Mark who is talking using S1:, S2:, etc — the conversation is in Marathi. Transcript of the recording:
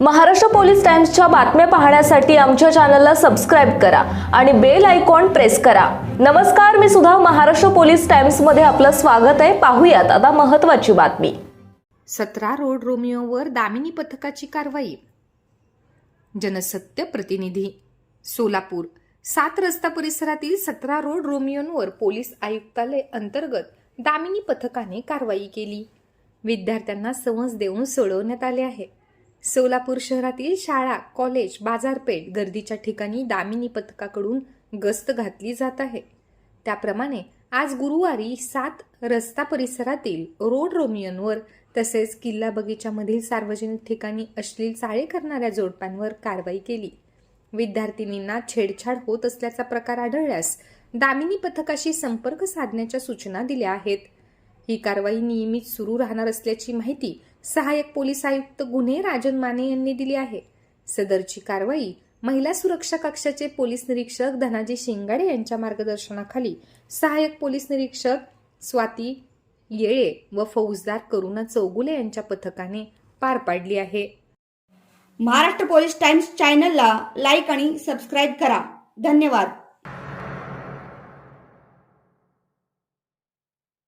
S1: महाराष्ट्र पोलीस टाइम्सच्या बातम्या पाहण्यासाठी आमच्या चॅनलला सबस्क्राईब करा आणि बेल आयकॉन प्रेस करा. नमस्कार मी सुद्धा महाराष्ट्र पोलीस टाइम्समध्ये आपलं स्वागत आहे. पाहूयात आता महत्वाची बातमी.
S2: सतरा रोड रोमिओवर दामिनी पथकाची कारवाई. जनसत्य प्रतिनिधी सोलापूर. सात रस्ता परिसरातील सतरा रोड रोमिओंवर पोलीस आयुक्तालय अंतर्गत दामिनी पथकाने कारवाई केली. विद्यार्थ्यांना समज देऊन सोडवण्यात आले आहे. सोलापूर शहरातील शाळा कॉलेज बाजारपेठ गर्दीच्या ठिकाणी दामिनी पथकाकडून गस्त घातली जात आहे. त्याप्रमाणे आज गुरुवारी सात रस्ता परिसरातील रोड रोमियनवर तसेच किल्ला बगीच्यामधील सार्वजनिक ठिकाणी अश्लील चाळे करणाऱ्या जोडप्यांवर कारवाई केली. विद्यार्थिनींना छेडछाड होत असल्याचा प्रकार आढळल्यास दामिनी पथकाशी संपर्क साधण्याच्या सूचना दिल्या आहेत. ही कारवाई नियमित सुरू राहणार असल्याची माहिती सहाय्यक पोलीस आयुक्त गुन्हे राजन माने यांनी दिली आहे. सदरची कारवाई महिला सुरक्षा कक्षाचे पोलीस निरीक्षक धनाजी शिंगाडे यांच्या मार्गदर्शनाखाली सहाय्यक पोलीस निरीक्षक स्वाती येळे व फौजदार करुणा चौगुले यांच्या पथकाने पार पाडली आहे.
S3: महाराष्ट्र पोलीस टाइम्स चॅनलला लाईक आणि सबस्क्राईब करा. धन्यवाद.